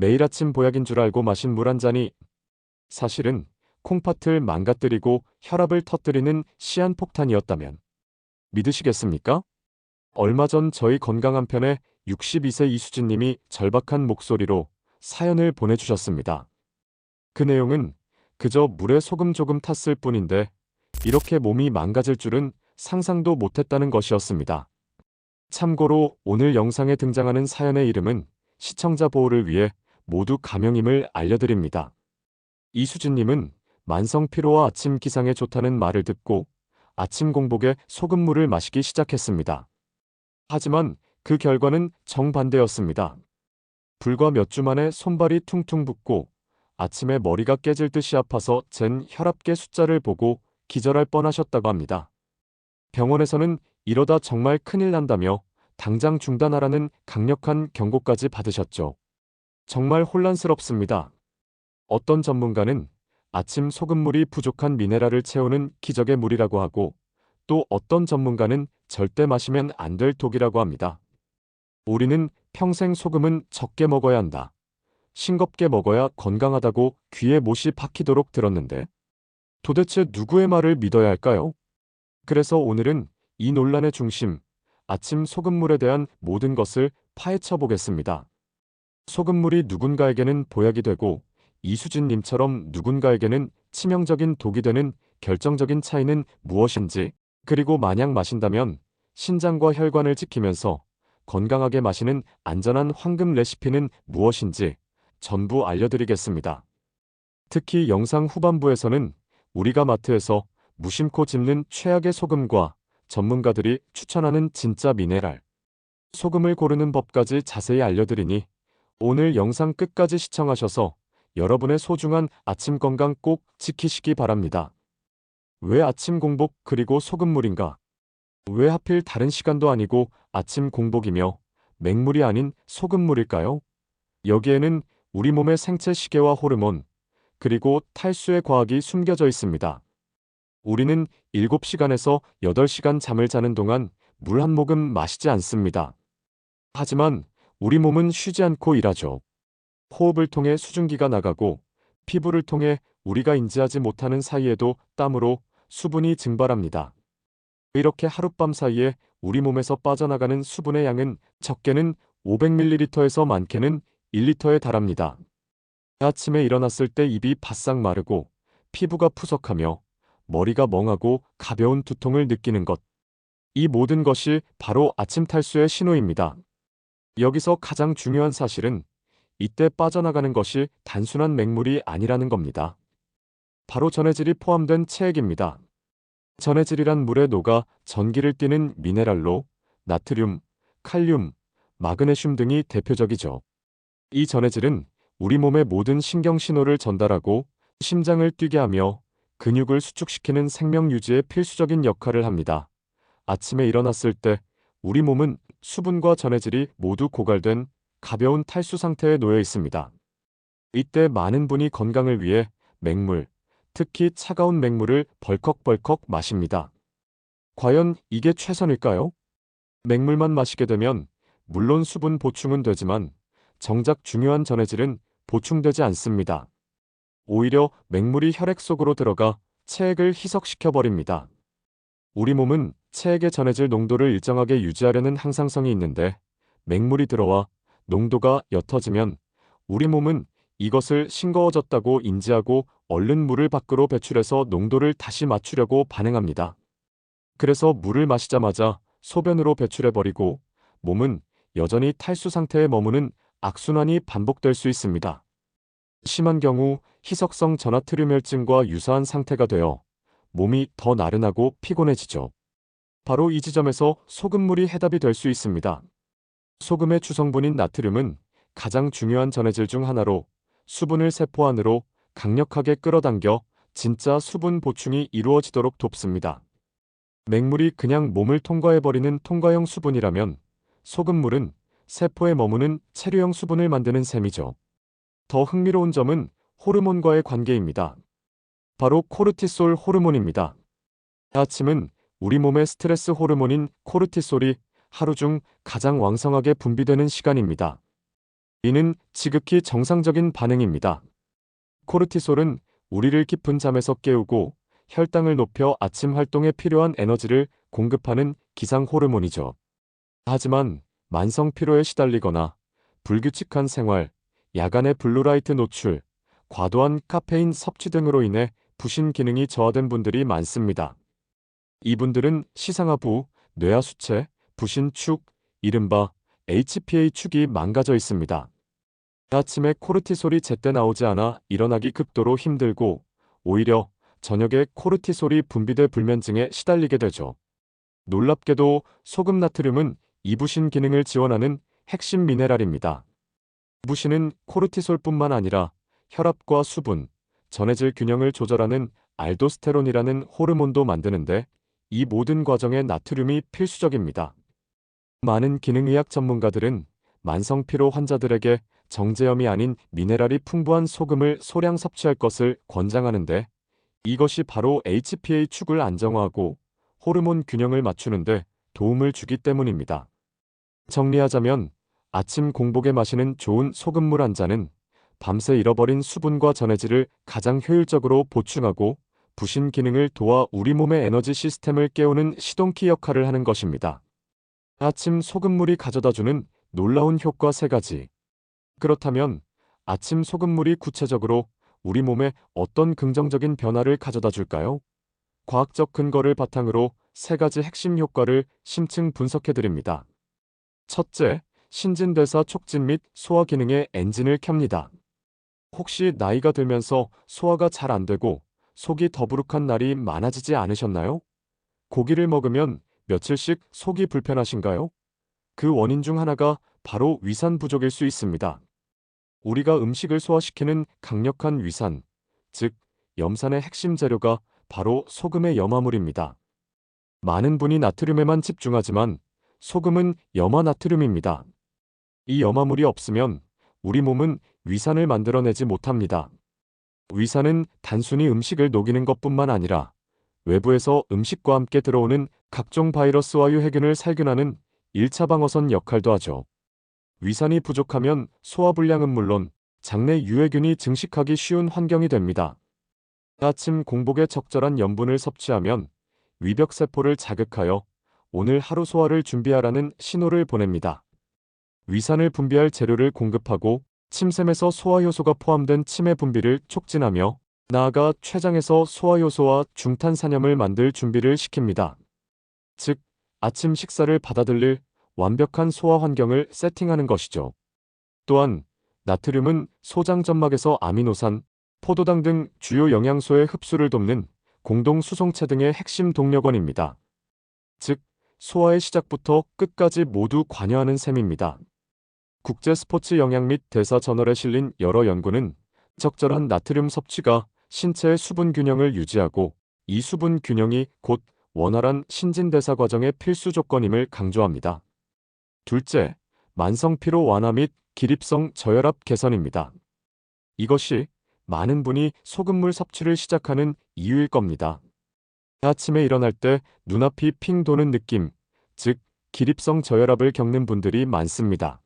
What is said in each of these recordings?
매일 아침 보약인 줄 알고 마신 물 한 잔이 사실은 콩팥을 망가뜨리고 혈압을 터뜨리는 시한폭탄이었다면 믿으시겠습니까? 얼마 전 저희 건강 한 편에 62세 이수진님이 절박한 목소리로 사연을 보내주셨습니다. 그 내용은 그저 물에 소금 조금 탔을 뿐인데 이렇게 몸이 망가질 줄은 상상도 못했다는 것이었습니다. 참고로 오늘 영상에 등장하는 사연의 이름은 시청자 보호를 위해 모두 가명임을 알려드립니다. 이수진님은 만성 피로와 아침 기상에 좋다는 말을 듣고 아침 공복에 소금물을 마시기 시작했습니다. 하지만 그 결과는 정반대였습니다. 불과 몇 주 만에 손발이 퉁퉁 붓고 아침에 머리가 깨질 듯이 아파서 잰 혈압계 숫자를 보고 기절할 뻔하셨다고 합니다. 병원에서는 이러다 정말 큰일 난다며 당장 중단하라는 강력한 경고까지 받으셨죠. 정말 혼란스럽습니다. 어떤 전문가는 아침 소금물이 부족한 미네랄을 채우는 기적의 물이라고 하고 또 어떤 전문가는 절대 마시면 안 될 독이라고 합니다. 우리는 평생 소금은 적게 먹어야 한다. 싱겁게 먹어야 건강하다고 귀에 못이 박히도록 들었는데 도대체 누구의 말을 믿어야 할까요? 그래서 오늘은 이 논란의 중심, 아침 소금물에 대한 모든 것을 파헤쳐 보겠습니다. 소금물이 누군가에게는 보약이 되고 이수진님처럼 누군가에게는 치명적인 독이 되는 결정적인 차이는 무엇인지, 그리고 만약 마신다면 신장과 혈관을 지키면서 건강하게 마시는 안전한 황금 레시피는 무엇인지 전부 알려드리겠습니다. 특히 영상 후반부에서는 우리가 마트에서 무심코 집는 최악의 소금과 전문가들이 추천하는 진짜 미네랄, 소금을 고르는 법까지 자세히 알려드리니 오늘 영상 끝까지 시청하셔서 여러분의 소중한 아침 건강 꼭 지키시기 바랍니다. 왜 아침 공복 그리고 소금물인가? 왜 하필 다른 시간도 아니고 아침 공복이며 맹물이 아닌 소금물일까요? 여기에는 우리 몸의 생체 시계와 호르몬, 그리고 탈수의 과학이 숨겨져 있습니다. 우리는 7시간에서 8시간 잠을 자는 동안 물 한 모금 마시지 않습니다. 하지만 우리 몸은 쉬지 않고 일하죠. 호흡을 통해 수증기가 나가고 피부를 통해 우리가 인지하지 못하는 사이에도 땀으로 수분이 증발합니다. 이렇게 하룻밤 사이에 우리 몸에서 빠져나가는 수분의 양은 적게는 500ml에서 많게는 1리터에 달합니다. 아침에 일어났을 때 입이 바싹 마르고 피부가 푸석하며 머리가 멍하고 가벼운 두통을 느끼는 것. 이 모든 것이 바로 아침 탈수의 신호입니다. 여기서 가장 중요한 사실은 이때 빠져나가는 것이 단순한 맹물이 아니라는 겁니다. 바로 전해질이 포함된 체액입니다. 전해질이란 물에 녹아 전기를 띠는 미네랄로 나트륨, 칼륨, 마그네슘 등이 대표적이죠. 이 전해질은 우리 몸의 모든 신경 신호를 전달하고 심장을 뛰게 하며 근육을 수축시키는 생명 유지에 필수적인 역할을 합니다. 아침에 일어났을 때 우리 몸은 수분과 전해질이 모두 고갈된 가벼운 탈수 상태에 놓여 있습니다. 이때 많은 분이 건강을 위해 맹물, 특히 차가운 맹물을 벌컥벌컥 마십니다. 과연 이게 최선일까요? 맹물만 마시게 되면 물론 수분 보충은 되지만 정작 중요한 전해질은 보충되지 않습니다. 오히려 맹물이 혈액 속으로 들어가 체액을 희석시켜 버립니다. 우리 몸은 체액의 전해질 농도를 일정하게 유지하려는 항상성이 있는데 맹물이 들어와 농도가 옅어지면 우리 몸은 이것을 싱거워졌다고 인지하고 얼른 물을 밖으로 배출해서 농도를 다시 맞추려고 반응합니다. 그래서 물을 마시자마자 소변으로 배출해버리고 몸은 여전히 탈수 상태에 머무는 악순환이 반복될 수 있습니다. 심한 경우 희석성 전하트륨혈증과 유사한 상태가 되어 몸이 더 나른하고 피곤해지죠. 바로 이 지점에서 소금물이 해답이 될 수 있습니다. 소금의 주성분인 나트륨은 가장 중요한 전해질 중 하나로 수분을 세포 안으로 강력하게 끌어당겨 진짜 수분 보충이 이루어지도록 돕습니다. 맹물이 그냥 몸을 통과해버리는 통과형 수분이라면 소금물은 세포에 머무는 체류형 수분을 만드는 셈이죠. 더 흥미로운 점은 호르몬과의 관계입니다. 바로 코르티솔 호르몬입니다. 아침은 우리 몸의 스트레스 호르몬인 코르티솔이 하루 중 가장 왕성하게 분비되는 시간입니다. 이는 지극히 정상적인 반응입니다. 코르티솔은 우리를 깊은 잠에서 깨우고 혈당을 높여 아침 활동에 필요한 에너지를 공급하는 기상 호르몬이죠. 하지만 만성 피로에 시달리거나 불규칙한 생활, 야간의 블루라이트 노출, 과도한 카페인 섭취 등으로 인해 부신 기능이 저하된 분들이 많습니다. 이분들은 시상하부, 뇌하수체, 부신축, 이른바 HPA 축이 망가져 있습니다. 아침에 코르티솔이 제때 나오지 않아 일어나기 극도로 힘들고 오히려 저녁에 코르티솔이 분비돼 불면증에 시달리게 되죠. 놀랍게도 소금 나트륨은 이부신 기능을 지원하는 핵심 미네랄입니다. 부신은 코르티솔뿐만 아니라 혈압과 수분, 전해질 균형을 조절하는 알도스테론이라는 호르몬도 만드는데 이 모든 과정에 나트륨이 필수적입니다. 많은 기능의학 전문가들은 만성 피로 환자들에게 정제염이 아닌 미네랄이 풍부한 소금을 소량 섭취할 것을 권장하는데 이것이 바로 HPA 축을 안정화하고 호르몬 균형을 맞추는데 도움을 주기 때문입니다. 정리하자면 아침 공복에 마시는 좋은 소금물 한 잔은 밤새 잃어버린 수분과 전해질을 가장 효율적으로 보충하고 부신 기능을 도와 우리 몸의 에너지 시스템을 깨우는 시동키 역할을 하는 것입니다. 아침 소금물이 가져다주는 놀라운 효과 세 가지. 그렇다면 아침 소금물이 구체적으로 우리 몸에 어떤 긍정적인 변화를 가져다 줄까요? 과학적 근거를 바탕으로 세 가지 핵심 효과를 심층 분석해 드립니다. 첫째, 신진대사 촉진 및 소화 기능의 엔진을 켭니다. 혹시 나이가 들면서 소화가 잘 안 되고 속이 더부룩한 날이 많아지지 않으셨나요? 고기를 먹으면 며칠씩 속이 불편하신가요? 그 원인 중 하나가 바로 위산 부족일 수 있습니다. 우리가 음식을 소화시키는 강력한 위산, 즉 염산의 핵심 재료가 바로 소금의 염화물입니다. 많은 분이 나트륨에만 집중하지만 소금은 염화나트륨입니다. 이 염화물이 없으면 우리 몸은 위산을 만들어내지 못합니다. 위산은 단순히 음식을 녹이는 것뿐만 아니라 외부에서 음식과 함께 들어오는 각종 바이러스와 유해균을 살균하는 1차 방어선 역할도 하죠. 위산이 부족하면 소화불량은 물론 장내 유해균이 증식하기 쉬운 환경이 됩니다. 아침 공복에 적절한 염분을 섭취하면 위벽세포를 자극하여 오늘 하루 소화를 준비하라는 신호를 보냅니다. 위산을 분비할 재료를 공급하고 침샘에서 소화효소가 포함된 침의 분비를 촉진하며 나아가 췌장에서 소화효소와 중탄산염을 만들 준비를 시킵니다. 즉, 아침 식사를 받아들일 완벽한 소화 환경을 세팅하는 것이죠. 또한 나트륨은 소장 점막에서 아미노산, 포도당 등 주요 영양소의 흡수를 돕는 공동 수송체 등의 핵심 동력원입니다. 즉, 소화의 시작부터 끝까지 모두 관여하는 셈입니다. 국제 스포츠 영양 및 대사 저널에 실린 여러 연구는 적절한 나트륨 섭취가 신체의 수분 균형을 유지하고 이 수분 균형이 곧 원활한 신진대사 과정의 필수 조건임을 강조합니다. 둘째, 만성 피로 완화 및 기립성 저혈압 개선입니다. 이것이 많은 분이 소금물 섭취를 시작하는 이유일 겁니다. 아침에 일어날 때 눈앞이 핑 도는 느낌, 즉 기립성 저혈압을 겪는 분들이 많습니다.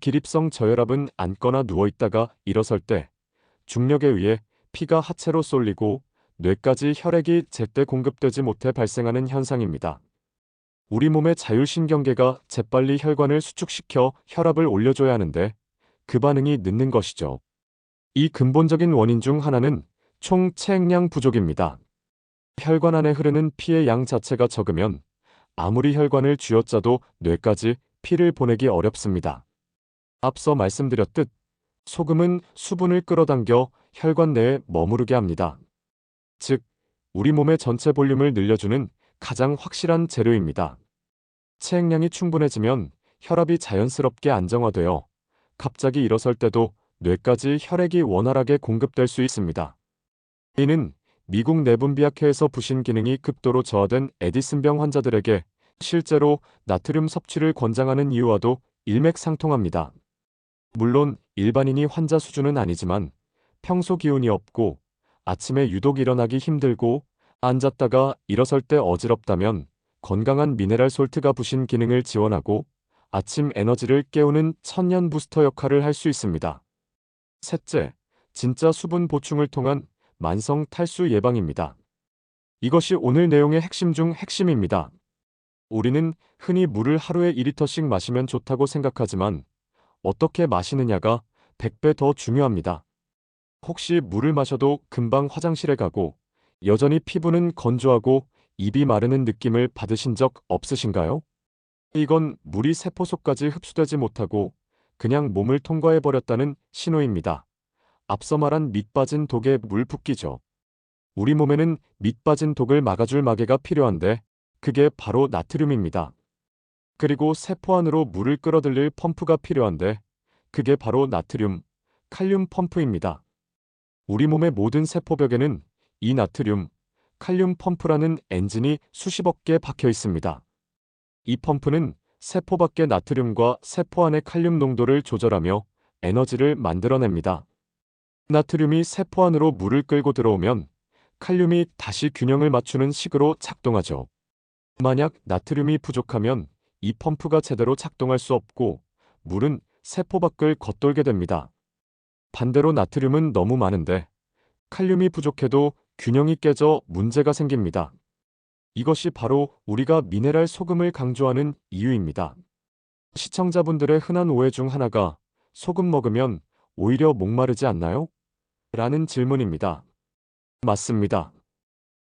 기립성 저혈압은 앉거나 누워있다가 일어설 때 중력에 의해 피가 하체로 쏠리고 뇌까지 혈액이 제때 공급되지 못해 발생하는 현상입니다. 우리 몸의 자율신경계가 재빨리 혈관을 수축시켜 혈압을 올려줘야 하는데 그 반응이 늦는 것이죠. 이 근본적인 원인 중 하나는 총 체액량 부족입니다. 혈관 안에 흐르는 피의 양 자체가 적으면 아무리 혈관을 쥐어짜도 뇌까지 피를 보내기 어렵습니다. 앞서 말씀드렸듯 소금은 수분을 끌어당겨 혈관 내에 머무르게 합니다. 즉, 우리 몸의 전체 볼륨을 늘려주는 가장 확실한 재료입니다. 체액량이 충분해지면 혈압이 자연스럽게 안정화되어 갑자기 일어설 때도 뇌까지 혈액이 원활하게 공급될 수 있습니다. 이는 미국 내분비학회에서 부신 기능이 극도로 저하된 에디슨병 환자들에게 실제로 나트륨 섭취를 권장하는 이유와도 일맥상통합니다. 물론 일반인이 환자 수준은 아니지만 평소 기운이 없고 아침에 유독 일어나기 힘들고 앉았다가 일어설 때 어지럽다면 건강한 미네랄 솔트가 부신 기능을 지원하고 아침 에너지를 깨우는 천년 부스터 역할을 할 수 있습니다. 셋째, 진짜 수분 보충을 통한 만성 탈수 예방입니다. 이것이 오늘 내용의 핵심 중 핵심입니다. 우리는 흔히 물을 하루에 2리터씩 마시면 좋다고 생각하지만 어떻게 마시느냐가 100배 더 중요합니다. 혹시 물을 마셔도 금방 화장실에 가고 여전히 피부는 건조하고 입이 마르는 느낌을 받으신 적 없으신가요? 이건 물이 세포 속까지 흡수되지 못하고 그냥 몸을 통과해 버렸다는 신호입니다. 앞서 말한 밑 빠진 독에 물 붓기죠. 우리 몸에는 밑 빠진 독을 막아줄 마개가 필요한데 그게 바로 나트륨입니다. 그리고 세포 안으로 물을 끌어들일 펌프가 필요한데 그게 바로 나트륨, 칼륨 펌프입니다. 우리 몸의 모든 세포벽에는 이 나트륨, 칼륨 펌프라는 엔진이 수십억 개 박혀 있습니다. 이 펌프는 세포 밖의 나트륨과 세포 안의 칼륨 농도를 조절하며 에너지를 만들어냅니다. 나트륨이 세포 안으로 물을 끌고 들어오면 칼륨이 다시 균형을 맞추는 식으로 작동하죠. 만약 나트륨이 부족하면 이 펌프가 제대로 작동할 수 없고 물은 세포 밖을 겉돌게 됩니다. 반대로 나트륨은 너무 많은데 칼륨이 부족해도 균형이 깨져 문제가 생깁니다. 이것이 바로 우리가 미네랄 소금을 강조하는 이유입니다. 시청자분들의 흔한 오해 중 하나가 소금 먹으면 오히려 목마르지 않나요? 라는 질문입니다. 맞습니다.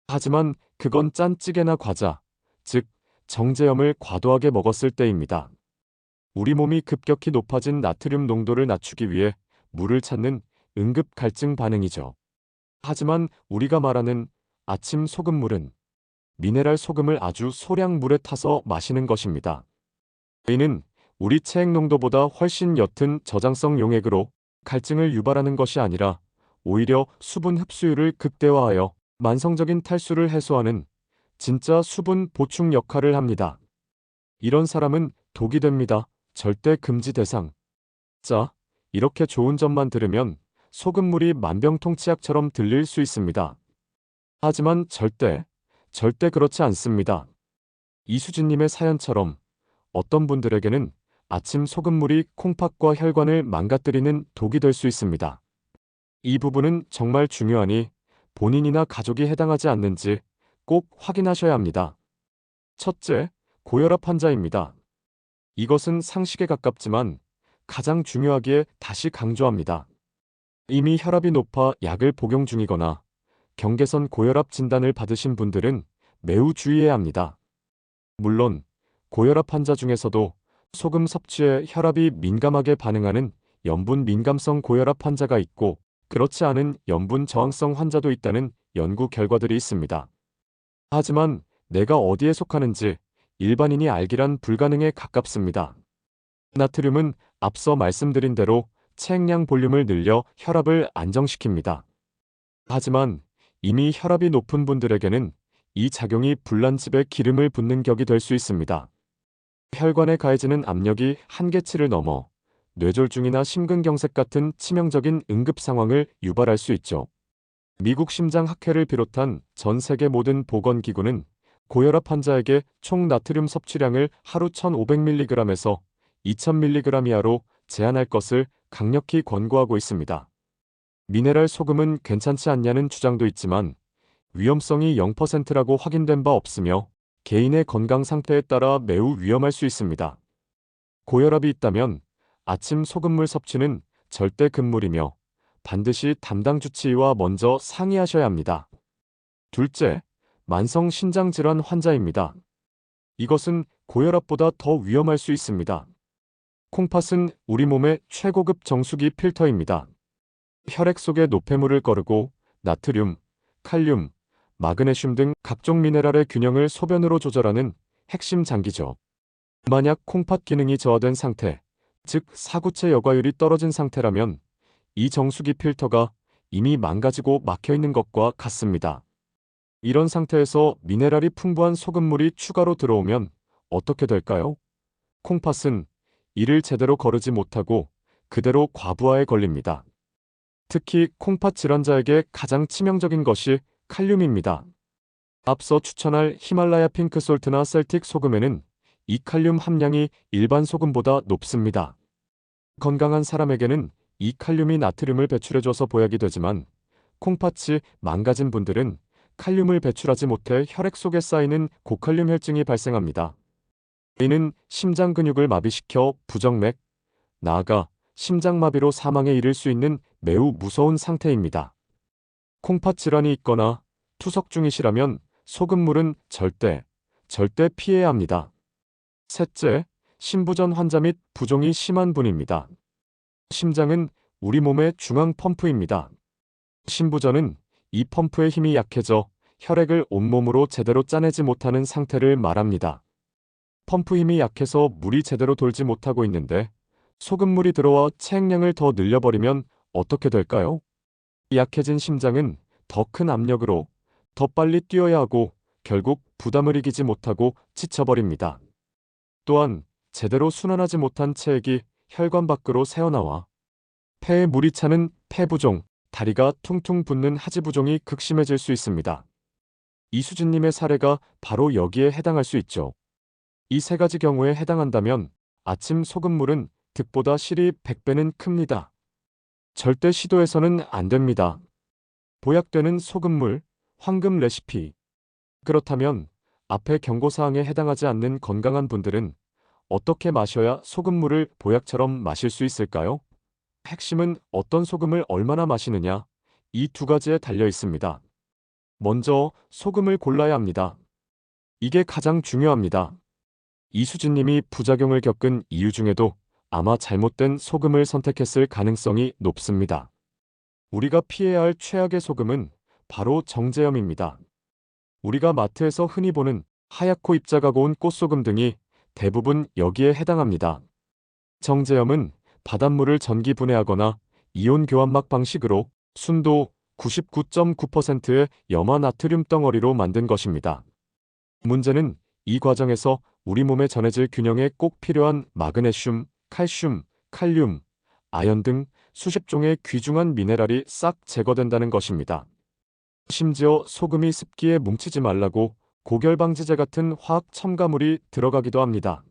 하지만 그건 짠찌개나 과자, 즉 정제염을 과도하게 먹었을 때입니다. 우리 몸이 급격히 높아진 나트륨 농도를 낮추기 위해 물을 찾는 응급 갈증 반응이죠. 하지만 우리가 말하는 아침 소금물은 미네랄 소금을 아주 소량 물에 타서 마시는 것입니다. 이는 우리 체액 농도보다 훨씬 옅은 저장성 용액으로 갈증을 유발하는 것이 아니라 오히려 수분 흡수율을 극대화하여 만성적인 탈수를 해소하는 진짜 수분 보충 역할을 합니다. 이런 사람은 독이 됩니다. 절대 금지 대상. 자, 이렇게 좋은 점만 들으면 소금물이 만병통치약처럼 들릴 수 있습니다. 하지만 절대, 절대 그렇지 않습니다. 이수진님의 사연처럼 어떤 분들에게는 아침 소금물이 콩팥과 혈관을 망가뜨리는 독이 될 수 있습니다. 이 부분은 정말 중요하니 본인이나 가족이 해당하지 않는지 꼭 확인하셔야 합니다. 첫째, 고혈압 환자입니다. 이것은 상식에 가깝지만 가장 중요하기에 다시 강조합니다. 이미 혈압이 높아 약을 복용 중이거나 경계선 고혈압 진단을 받으신 분들은 매우 주의해야 합니다. 물론 고혈압 환자 중에서도 소금 섭취에 혈압이 민감하게 반응하는 염분 민감성 고혈압 환자가 있고 그렇지 않은 염분 저항성 환자도 있다는 연구 결과들이 있습니다. 하지만 내가 어디에 속하는지 일반인이 알기란 불가능에 가깝습니다. 나트륨은 앞서 말씀드린 대로 체액량 볼륨을 늘려 혈압을 안정시킵니다. 하지만 이미 혈압이 높은 분들에게는 이 작용이 불난집에 기름을 붓는 격이 될 수 있습니다. 혈관에 가해지는 압력이 한계치를 넘어 뇌졸중이나 심근경색 같은 치명적인 응급 상황을 유발할 수 있죠. 미국 심장학회를 비롯한 전 세계 모든 보건기구는 고혈압 환자에게 총 나트륨 섭취량을 하루 1500mg에서 2000mg 이하로 제한할 것을 강력히 권고하고 있습니다. 미네랄 소금은 괜찮지 않냐는 주장도 있지만 위험성이 0%라고 확인된 바 없으며 개인의 건강 상태에 따라 매우 위험할 수 있습니다. 고혈압이 있다면 아침 소금물 섭취는 절대 금물이며 반드시 담당 주치의와 먼저 상의하셔야 합니다. 둘째, 만성 신장 질환 환자입니다. 이것은 고혈압보다 더 위험할 수 있습니다. 콩팥은 우리 몸의 최고급 정수기 필터입니다. 혈액 속에 노폐물을 거르고 나트륨, 칼륨, 마그네슘 등 각종 미네랄의 균형을 소변으로 조절하는 핵심 장기죠. 만약 콩팥 기능이 저하된 상태, 즉 사구체 여과율이 떨어진 상태라면 이 정수기 필터가 이미 망가지고 막혀 있는 것과 같습니다. 이런 상태에서 미네랄이 풍부한 소금물이 추가로 들어오면 어떻게 될까요? 콩팥은 이를 제대로 거르지 못하고 그대로 과부하에 걸립니다. 특히 콩팥 질환자에게 가장 치명적인 것이 칼륨입니다. 앞서 추천할 히말라야 핑크솔트나 셀틱 소금에는 이 칼륨 함량이 일반 소금보다 높습니다. 건강한 사람에게는 이 칼륨이 나트륨을 배출해줘서 보약이 되지만 콩팥이 망가진 분들은 칼륨을 배출하지 못해 혈액 속에 쌓이는 고칼륨 혈증이 발생합니다. 이는 심장 근육을 마비시켜 부정맥, 나아가 심장마비로 사망에 이를 수 있는 매우 무서운 상태입니다. 콩팥 질환이 있거나 투석 중이시라면 소금물은 절대, 절대 피해야 합니다. 셋째, 심부전 환자 및 부종이 심한 분입니다. 심장은 우리 몸의 중앙 펌프입니다. 심부전은 이 펌프의 힘이 약해져 혈액을 온몸으로 제대로 짜내지 못하는 상태를 말합니다. 펌프 힘이 약해서 물이 제대로 돌지 못하고 있는데 소금물이 들어와 체액량을 더 늘려버리면 어떻게 될까요? 약해진 심장은 더 큰 압력으로 더 빨리 뛰어야 하고 결국 부담을 이기지 못하고 지쳐버립니다. 또한 제대로 순환하지 못한 체액이 혈관 밖으로 새어나와 폐에 물이 차는 폐부종, 다리가 퉁퉁 붓는 하지부종이 극심해질 수 있습니다. 이수진님의 사례가 바로 여기에 해당할 수 있죠. 이 세 가지 경우에 해당한다면 아침 소금물은 득보다 실이 100배는 큽니다. 절대 시도해서는 안 됩니다. 보약되는 소금물, 황금 레시피. 그렇다면 앞의 경고사항에 해당하지 않는 건강한 분들은 어떻게 마셔야 소금물을 보약처럼 마실 수 있을까요? 핵심은 어떤 소금을 얼마나 마시느냐, 이 두 가지에 달려 있습니다. 먼저 소금을 골라야 합니다. 이게 가장 중요합니다. 이수진님이 부작용을 겪은 이유 중에도 아마 잘못된 소금을 선택했을 가능성이 높습니다. 우리가 피해야 할 최악의 소금은 바로 정제염입니다. 우리가 마트에서 흔히 보는 하얗고 입자가 고운 꽃소금 등이 대부분 여기에 해당합니다. 정제염은 바닷물을 전기 분해하거나 이온 교환막 방식으로 순도 99.9%의 염화 나트륨 덩어리로 만든 것입니다. 문제는 이 과정에서 우리 몸에 전해질 균형에 꼭 필요한 마그네슘, 칼슘, 칼륨, 아연 등 수십 종의 귀중한 미네랄이 싹 제거된다는 것입니다. 심지어 소금이 습기에 뭉치지 말라고 고결방지제 같은 화학 첨가물이 들어가기도 합니다.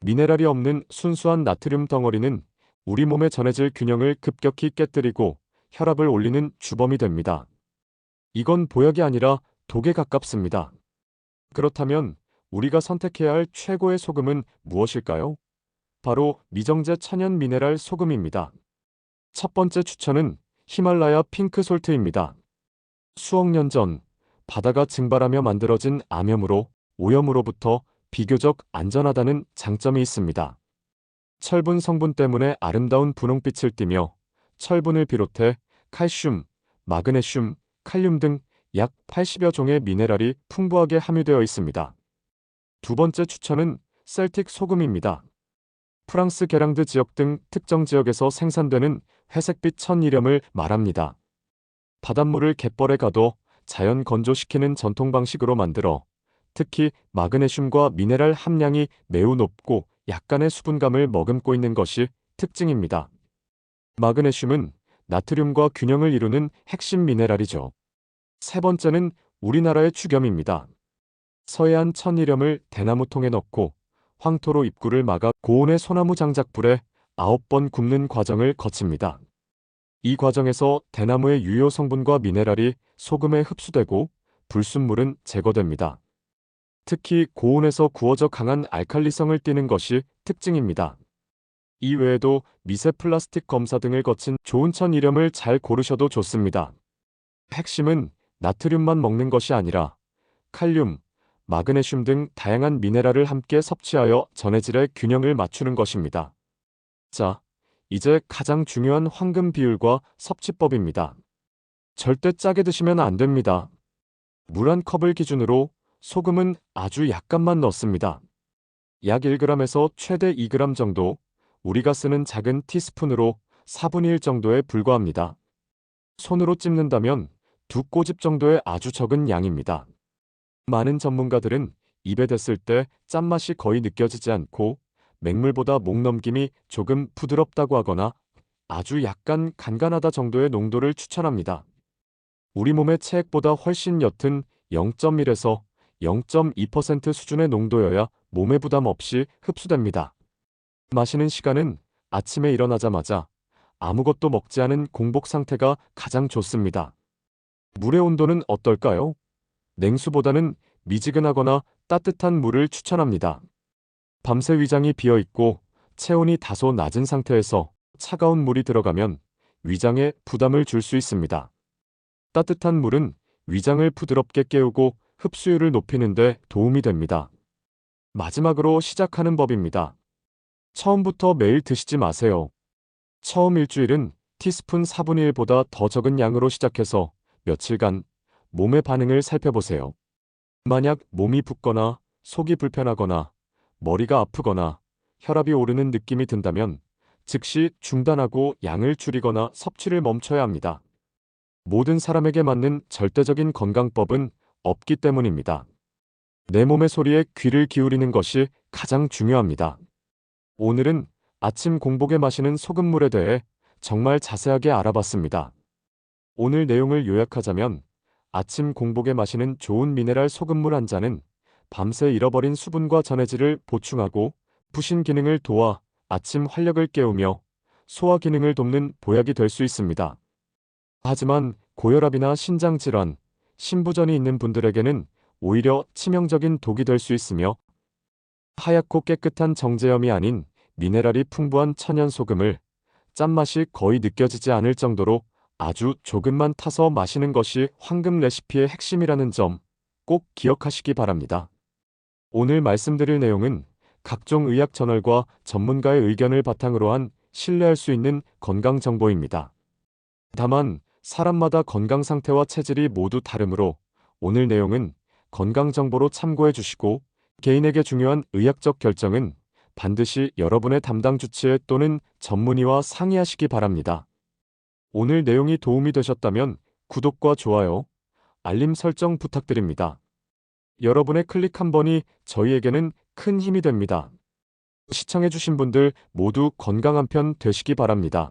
미네랄이 없는 순수한 나트륨 덩어리는 우리 몸에 전해질 균형을 급격히 깨뜨리고 혈압을 올리는 주범이 됩니다. 이건 보약이 아니라 독에 가깝습니다. 그렇다면 우리가 선택해야 할 최고의 소금은 무엇일까요? 바로 미정제 천연 미네랄 소금입니다. 첫 번째 추천은 히말라야 핑크 솔트입니다. 수억 년 전 바다가 증발하며 만들어진 암염으로 오염으로부터 비교적 안전하다는 장점이 있습니다. 철분 성분 때문에 아름다운 분홍빛을 띠며 철분을 비롯해 칼슘, 마그네슘, 칼륨 등 약 80여 종의 미네랄이 풍부하게 함유되어 있습니다. 두 번째 추천은 셀틱 소금입니다. 프랑스 게랑드 지역 등 특정 지역에서 생산되는 회색빛 천이렴을 말합니다. 바닷물을 갯벌에 가둬 자연 건조시키는 전통 방식으로 만들어 특히 마그네슘과 미네랄 함량이 매우 높고 약간의 수분감을 머금고 있는 것이 특징입니다. 마그네슘은 나트륨과 균형을 이루는 핵심 미네랄이죠. 세 번째는 우리나라의 추겸입니다. 서해안 천이렴을 대나무통에 넣고 황토로 입구를 막아 고온의 소나무 장작불에 9번 굽는 과정을 거칩니다. 이 과정에서 대나무의 유효 성분과 미네랄이 소금에 흡수되고 불순물은 제거됩니다. 특히 고온에서 구워져 강한 알칼리성을 띠는 것이 특징입니다. 이 외에도 미세 플라스틱 검사 등을 거친 좋은 천 이름을 잘 고르셔도 좋습니다. 핵심은 나트륨만 먹는 것이 아니라 칼륨, 마그네슘 등 다양한 미네랄을 함께 섭취하여 전해질의 균형을 맞추는 것입니다. 자, 이제 가장 중요한 황금 비율과 섭취법입니다. 절대 짜게 드시면 안 됩니다. 물 한 컵을 기준으로 소금은 아주 약간만 넣습니다. 약 1g에서 최대 2g 정도, 우리가 쓰는 작은 티스푼으로 4분의 1 정도에 불과합니다. 손으로 찝는다면 두 꼬집 정도의 아주 적은 양입니다. 많은 전문가들은 입에 댔을 때 짠맛이 거의 느껴지지 않고 맹물보다 목 넘김이 조금 부드럽다고 하거나 아주 약간 간간하다 정도의 농도를 추천합니다. 우리 몸의 체액보다 훨씬 옅은 0.1에서 0.2% 수준의 농도여야 몸에 부담 없이 흡수됩니다. 마시는 시간은 아침에 일어나자마자 아무것도 먹지 않은 공복 상태가 가장 좋습니다. 물의 온도는 어떨까요? 냉수보다는 미지근하거나 따뜻한 물을 추천합니다. 밤새 위장이 비어 있고 체온이 다소 낮은 상태에서 차가운 물이 들어가면 위장에 부담을 줄 수 있습니다. 따뜻한 물은 위장을 부드럽게 깨우고 흡수율을 높이는 데 도움이 됩니다. 마지막으로 시작하는 법입니다. 처음부터 매일 드시지 마세요. 처음 일주일은 티스푼 4분의 1보다 더 적은 양으로 시작해서 며칠간 몸의 반응을 살펴보세요. 만약 몸이 붓거나 속이 불편하거나 머리가 아프거나 혈압이 오르는 느낌이 든다면 즉시 중단하고 양을 줄이거나 섭취를 멈춰야 합니다. 모든 사람에게 맞는 절대적인 건강법은 없기 때문입니다. 내 몸의 소리에 귀를 기울이는 것이 가장 중요합니다. 오늘은 아침 공복에 마시는 소금물에 대해 정말 자세하게 알아봤습니다. 오늘 내용을 요약하자면 아침 공복에 마시는 좋은 미네랄 소금물 한 잔은 밤새 잃어버린 수분과 전해질을 보충하고 부신 기능을 도와 아침 활력을 깨우며 소화 기능을 돕는 보약이 될 수 있습니다. 하지만 고혈압이나 신장 질환, 신부전이 있는 분들에게는 오히려 치명적인 독이 될 수 있으며 하얗고 깨끗한 정제염이 아닌 미네랄이 풍부한 천연 소금을 짠맛이 거의 느껴지지 않을 정도로 아주 조금만 타서 마시는 것이 황금 레시피의 핵심이라는 점 꼭 기억하시기 바랍니다. 오늘 말씀드릴 내용은 각종 의학 저널과 전문가의 의견을 바탕으로 한 신뢰할 수 있는 건강 정보입니다. 다만 사람마다 건강 상태와 체질이 모두 다르므로 오늘 내용은 건강 정보로 참고해 주시고 개인에게 중요한 의학적 결정은 반드시 여러분의 담당 주치의 또는 전문의와 상의하시기 바랍니다. 오늘 내용이 도움이 되셨다면 구독과 좋아요, 알림 설정 부탁드립니다. 여러분의 클릭 한 번이 저희에게는 큰 힘이 됩니다. 시청해주신 분들 모두 건강한 편 되시기 바랍니다.